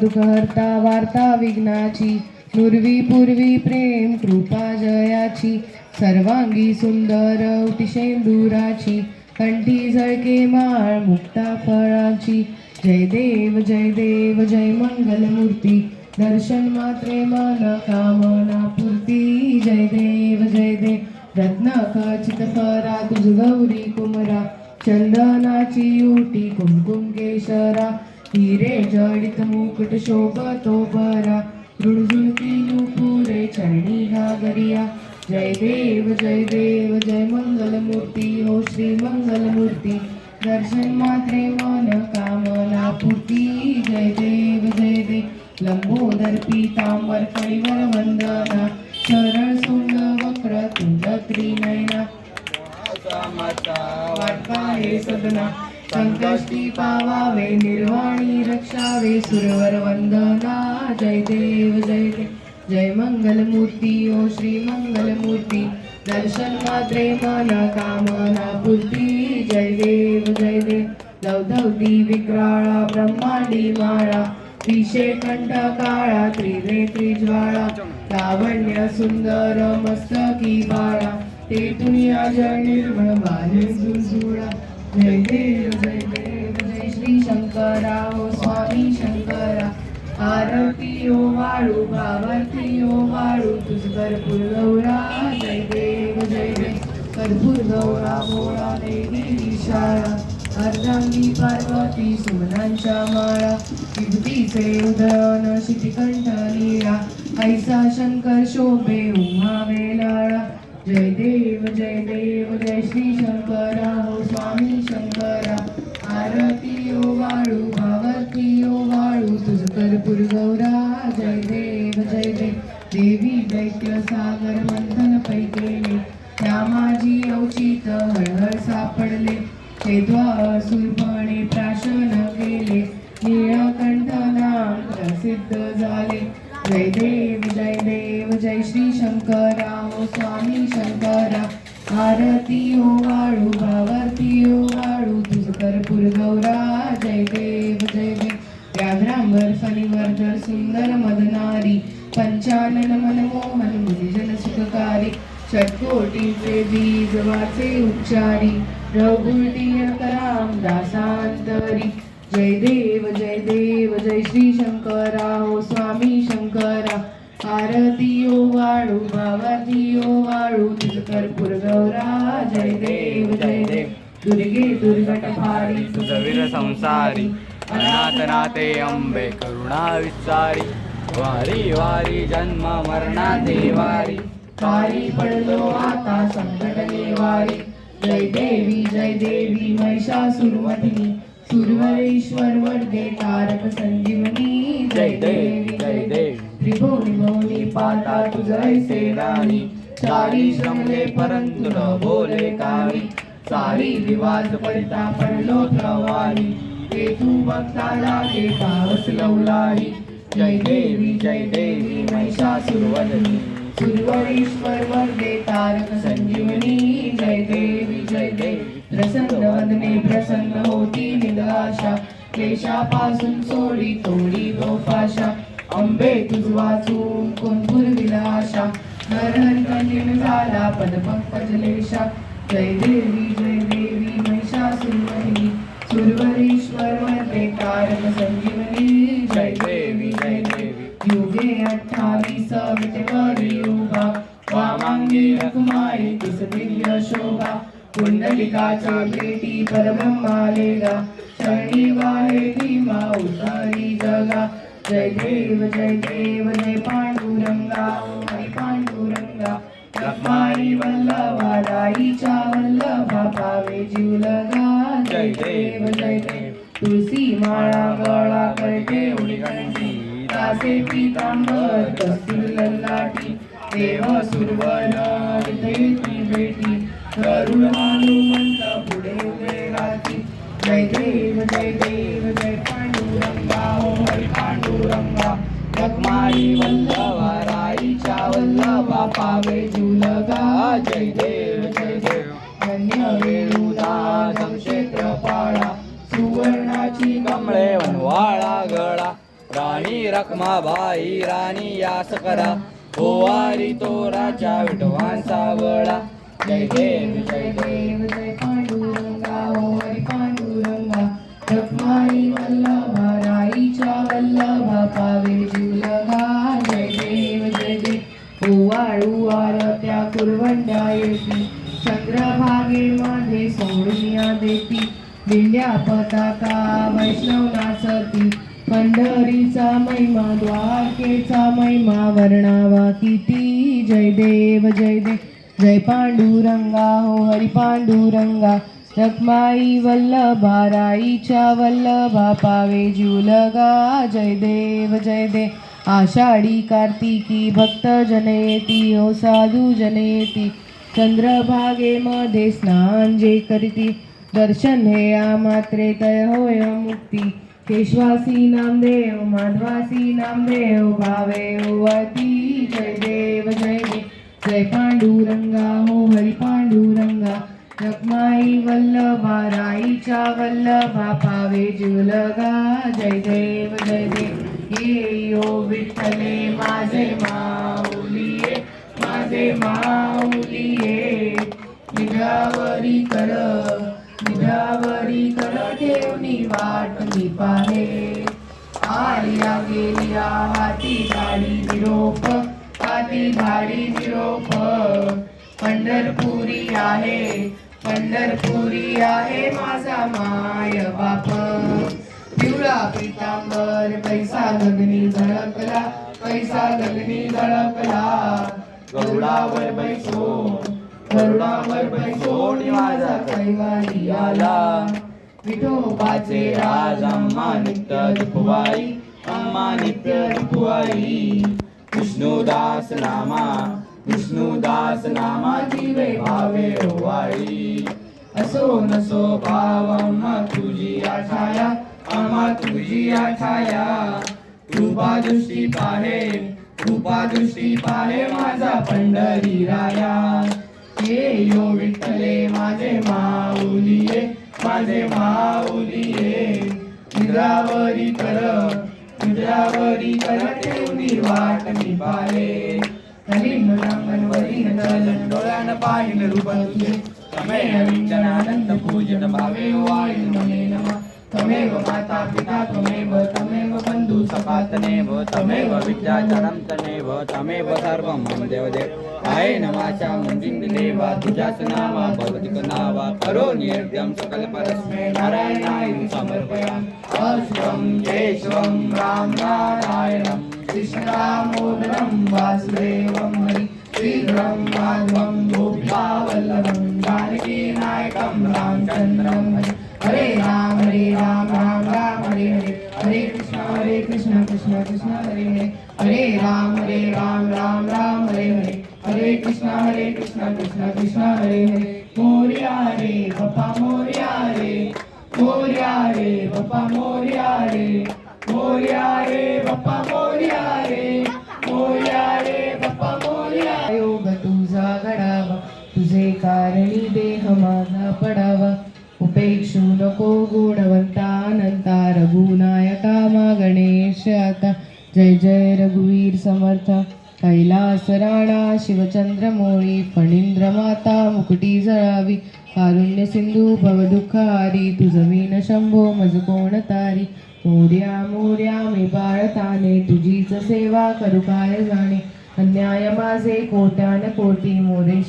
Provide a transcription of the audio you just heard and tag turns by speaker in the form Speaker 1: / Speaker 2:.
Speaker 1: दुखहर्ता वार्ता विघ्नाची पूर्वी पूर्वी प्रेम कृपा जयाची सर्वांगी सुंदर उटिशेंदुराची कंठी झळके माळ मुक्ता फळाची. जय देव जय देव जय मंगलमूर्ती दर्शन मात्रे मन कामना पूर्ती जय देव जय देव रत्न खचित फरा तुझ गौरी कुमरा. चंदनाची युटी कुमकुम केशरा हिरे जडित मुकुट शोभतो बरा रुणझुणती नुपुरे चरणी घागरिया जय देव जय देव जय मंगलमूर्ती हो श्री मंगलमूर्ती. दर्शन मात्रे मन कामना पूर्ती. जय देव जय देव लंबोदर पीतांबर कणिवर वंदना. शरण सुंद वक्र तुंड त्रिनयना. वाटपाहे सदना संकष्टी पावावे निर्वाणी रक्षावे सुरवर वंदना जय देव जय देव जय मंगलमूर्ती ओ श्री मंगलमूर्ती दर्शन मात्रे मना कामना पूर्ती जय देव जय देव लवधवती विक्राळा ब्रह्मांडी माळा विषे कंठ काळा त्रिनेत्री ज्वाळा लावण्य सुंदर मस्तकी बाळा ते तुनिया निर्मळ बाहेर सुरसुळा जय देव जय देव जय श्री शंकरा ओ स्वामी शंकरा. आरती ओ वाळू भावार्थी ओ वाळू. तुझ कर्पूर गौरा जय देव जय देव. कर्पूर गौरा भोळा देवी शाळा अर्धांगी पार्वती सुमनांच्या माळा. किमतीचे उदयन शितिकंठ लीळा ऐसा शंकर शोभे उमा वेलाळा. जय देव जय देव जय श्री शंकरा हो स्वामी शंकरा. आरती ओ वाळू भावती ओ वाळू तुझ कर्पूर गौरा जय देव जय देव. देवी दैत्य सागर मंथन पैकेले त्या माझी अवचित हळहळ सापडले. ते द्वासुरपणे प्राशन केले. निळकंठ नाम प्रसिद्ध झाले. जय देव जय देव जय श्री शंकरा ओ स्वामी आरतीयो वाळू भावार्थी ओ वाळू तुझ कर्पूर गौरा जय देव जय देव व्याघ्रांबर फणीवर्धर सुंदर मदनारी पंचानन मनमोहन मुनिजन सुखकारी षटकोटीचे बीज वाचे उच्चारी रघुटीय कराम दासांतरी. जय देव जय देव जय श्री शंकरा हो स्वामी शंकरा. आरती ओ वाळू ओ वाळू कर्पूर गौरा जय देव जय देव. दुर्गे दुर्गट फारी
Speaker 2: तुझ वीर संसारी अनाथनाथे अंबे करुणा विचारी वारी वारी जन्म मरणाते वारी.
Speaker 1: वारी पडलो आता संकट निवारी. जय देवी जय देवी महिषासुरवधिनी सुरवरेश्वर वरदे तारक संजीवनी.
Speaker 2: जय देवी.
Speaker 1: त्रिभुवनी मौनी पाता तुझैसे राणी चारी श्रमले परंतु न बोले कावी सारी विवाद पडता पडलो प्रवाही ते तू बघता लागे पावस लवलाही जय देवी जय देवी महिषासुरवदनी सुरवरीश्वर वरदे तारक संजीवनी जय देवी जय देवी प्रसन्न वदने प्रसन्न होती निराशा क्लेशापासून सोडी तोडी गोपाशा अंबे तुझ वाचून कोण विलाशा हर हर कंदिन झाला पदपंकजलेशा जय देवी जय देवी महिषासुरवहिनी सुरवरेश्वर मध्ये तारक संजीवनी. जय देवी जय देवी. युगे अठ्ठावीस विटेवर योगा वामांगी रकुमारी तुझ दिव्य शोभा. कुंडलिकाच्या भेटी परब्रह्मालेगा. शरणी वाहे भीमा उतारी जगा. जय देव जय देव जय पांडुरंगा हरी पांडुरंगा रखमाई वल्लभा राईचा वल्लभा पावे जीवलगा जय देव जय देव तुळसी माळा गळा करते उडी कंठी दासे पीतांबर कस्तुर ललाटी देव सुरवर देवी बेटी करुण हनुमंत पुढे उभे राहती जय देव जय देव जगमाई वल्लभा राईचा वल्लभा पावे जुलगा जय देव जय देव. धन्य वेळुदा संक्षेत्र पाळा सुवर्णाची कमळे वनवाळा गळा.
Speaker 2: राणी रखमा रखमाबाई राणी यास करा. ओवारी तोराच्या विठवांचा वळा. जय देव जय देव
Speaker 1: जय आरत्या येती चंद्रभागे मध्ये सोडून देती दिंड्या पताका वैष्णव नाचती पंढरीचा महिमा द्वारकेचा महिमा वर्णावा किती जय देव जय देव जय पांडुरंगा हो हरी पांडुरंगा रखमाई वल्लभा राईच्या वल्लभा पावे जीवलगा जय देव जय देव आषाढी कार्तिकी भक्त जनयती हो साधू चंद्रभागे चंद्रभागेमध्ये स्नान जे करीती दर्शन हे या मात्रे तय होय मुक्ती. केशवासी नामदेव माधवासी नामदेव भावे वती जय देव जय देव. जय पांडुरंगा हो हरी पांडुरंगा. रखमाई वल्लभा राईच्या वल्लभा पावे जुलगा जय देव जय देव. ये यो विठ्ठले माझे माऊलिये माझे माऊलिये. निजावरी कर निजावरी कर ठेवणी वाट मी पाहे. आर्या गेल्या हाती गाडी निरोप हाती गाडी निरोप. पंढरपुरी आहे पंढरपुरी आहे माझा माय बाप. पिवळा पितांबर पैसा गगनी झळकला पैसा गगनी झळकला गरुडावर बैसो गरुडावर बैसो माझा कैवारी आला. विठोबाचे राज अम्मा नित्य दुखवाई अम्मा नित्य दुखवाई. विष्णुदास नामा विष्णुदास नामा जीवे भावे ओवाळी असो नसो भाव अम्मा तुझी आठाया अम्मा तुझी आठाया. कृपा दृष्टी पाहे कृपा दृष्टी पाहे माझा पंढरी राया. ये यो विठ्ठले माझे माऊलीये माझे माऊलीये. निद्रावरी कर निद्रावरी कर ठेवली वाट मी पाहे. कलिंग रांगणवरी चलन डोळ्यान पाहिन रूप तुझे. तमेव विठ्ठलानंद पूजन भावे वाळी मने. तमेव माता पिता त्वमेव तमेव बंधू सपातनेव
Speaker 2: तमेव विद्याचरं तमेव तमेव सर्वं मम देवदेव। आहे नमाच्या मुंजिंद देवा तुझ्याच नावा भगवती नावा करो निर्द्यम सकल परस्मे नारायणाय समर्पयामि।
Speaker 1: अश्वं केशवं राम नारायणं कृष्णदामोदरं वासुदेवं हरि। शीघ्रं माधवं गोपिकावल्लभं जानकीनायकं रामचन्द्रं हरि। हरे राम हरे राम राम राम हरे हरे. हरे कृष्ण हरे कृष्ण कृष्ण कृष्ण हरे हरे. हरे राम हरे राम राम राम हरे हरे. हरे कृष्ण हरे कृष्ण कृष्ण कृष्ण हरे हरे. मोर्या रे बप्पा मोर्या रे. मोर्या रे बप्पा मोर्या रे. मोर्या रे बप्पा मोर्या रे. कैलास राणा शिवचंद्र मोळी फणींद्र माता मुकुटी जळावी कारुण्य सिंधू भवदुःखारी तुझवीन शंभो मज कोण तारी. मोर्या मोर्या मी बाळताने तुझीच सेवा करू काय जाणे? अन्याय माझे कोट्यान कोटी मोरे